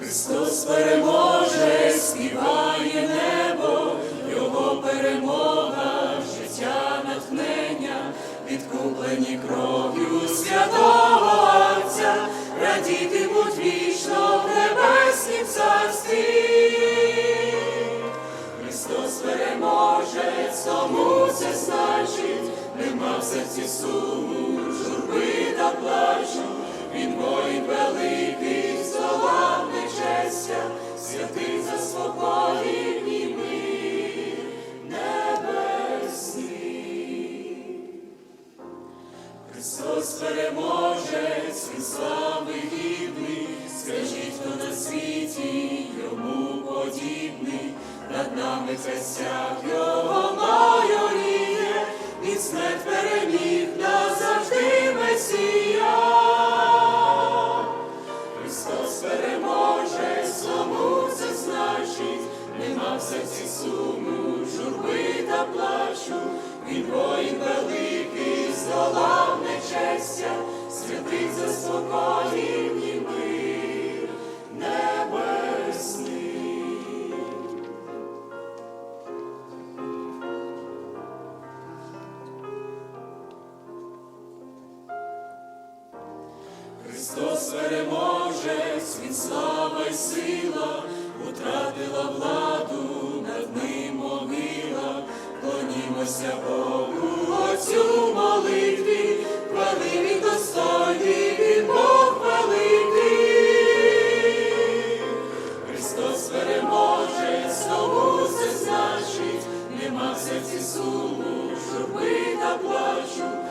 Христос переможе, співає небо, Його перемога, життя натхнення, відкуплені кров'ю святого Отця, радітимуть вічно в небеснім царстві. Христос переможе, тому це значить, нема в серці суму, журби та плачу, Христос переможе, свій слави гідний, скажіть, хто на світі йому подібний, над нами це сяг його майоріє, від смерть переміг назавжди Месія. Христос переможе, саму це значить, нема в серці суму, журби та плачу, він воїн великий, здолав Христос переможе, світ слава й сила, утратила владу, над ним могила, клонімося Богу, Отцю молитві, хваливі достойний, він Бог великий. Христос переможе, знову це значить, нема в серці суму, журби та плачу,